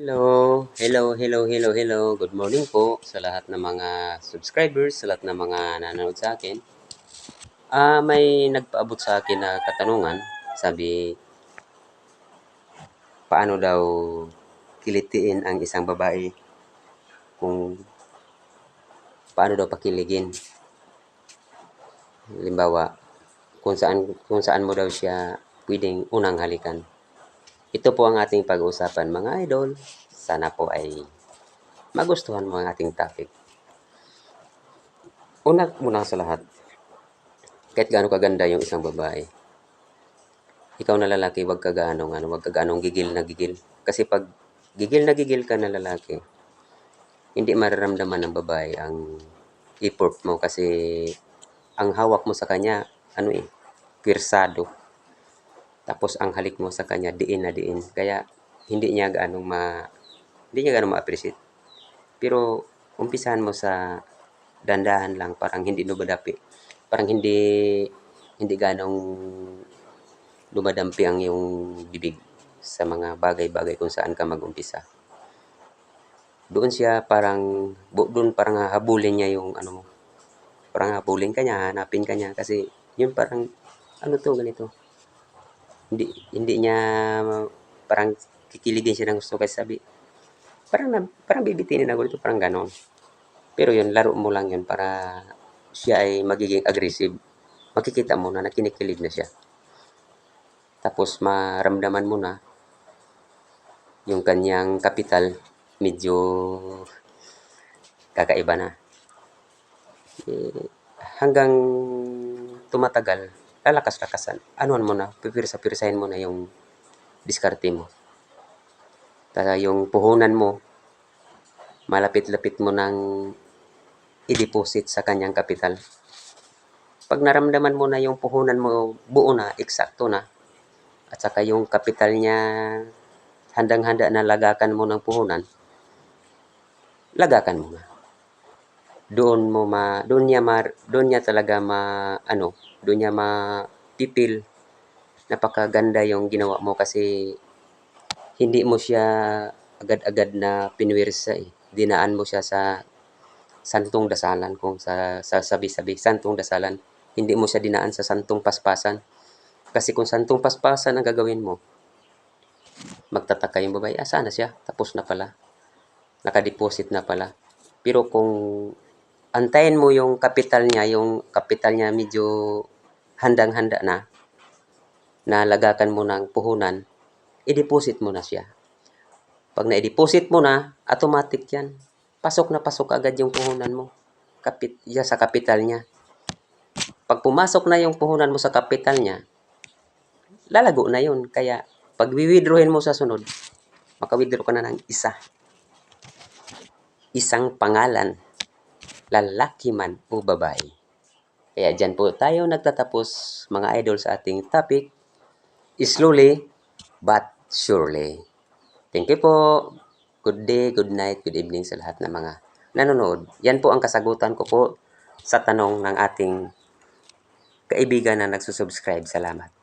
Hello, hello, hello, hello, hello. Good morning po sa lahat ng mga subscribers, sa lahat ng mga nanonood sa akin. Ah, may nagpaabot sa akin na katanungan. Sabi, paano daw kilitiin ang isang babae kung paano daw pakiligin. Halimbawa, kung saan kung saan mo daw siya pwedeng unang halikan. Ito po ang ating pag-uusapan mga idol. Sana po ay magustuhan mo ang ating topic. Una muna sa lahat, kahit gaano kaganda yung isang babae, ikaw na lalaki, wag ka gaano, ano, wag ka gaanong gigil na gigil. Kasi pag gigil na gigil ka na lalaki, hindi mararamdaman ng babae ang effort mo kasi ang hawak mo sa kanya, ano eh, pirsado. Tapos ang halik mo sa kanya, diin na diin. Kaya hindi niya gaano ma hindi niya gaano ma-appreciate. Pero umpisahan mo sa dandahan lang, parang hindi lumadapi. Parang hindi hindi ganong lumadampi ang iyong bibig sa mga bagay-bagay kung saan ka mag-umpisa. Doon siya parang doon parang habulin niya yung ano. Parang habulin ka niya, hanapin ka niya kasi yun parang ano to ganito. Hindi hindi niya parang kikiligin siya ng gusto kasi sabi parang na, parang bibitinin ako dito parang ganon. Pero yun, laro mo lang yun para siya ay magiging aggressive. Makikita mo na nakinikilig na siya. Tapos maramdaman mo na yung kanyang kapital medyo kakaiba na. Eh, hanggang tumatagal, lalakas-lakasan. Anuan mo na, pipirsa-pirsahin mo na yung diskarte mo. Kaya yung puhunan mo, malapit-lapit mo nang i-deposit sa kanyang kapital. Pag naramdaman mo na yung puhunan mo buo na, eksakto na, at saka yung kapital niya handang-handa na lagakan mo ng puhunan, lagakan mo na. Doon mo ma doon niya ma doon niya talaga ma ano, doon niya mapipil napakaganda yung ginawa mo kasi hindi mo siya agad-agad na pinwersa eh. Dinaan mo siya sa santong dasalan kung sa, sa sabi-sabi, santong dasalan. Hindi mo siya dinaan sa santong paspasan. Kasi kung santong paspasan ang gagawin mo, magtataka yung babae, ah, sana siya? Tapos na pala. Nakadeposit na pala. Pero kung antayin mo yung kapital niya, yung kapital niya medyo handang-handa na, na lagakan mo ng puhunan, i-deposit mo na siya. Pag na-deposit mo na, automatic yan. Pasok na pasok agad yung puhunan mo. Kapit, ya, sa kapital niya. Pag pumasok na yung puhunan mo sa kapital niya, lalago na yun. Kaya, pag withdrawin mo sa sunod, maka-withdraw ka na ng isa. Isang pangalan, lalaki man o babae. Kaya dyan po tayo nagtatapos mga idol sa ating topic, slowly but surely. Thank you po. Good day, good night, good evening sa lahat ng mga nanonood. Yan po ang kasagutan ko po sa tanong ng ating kaibigan na nagsusubscribe. Salamat.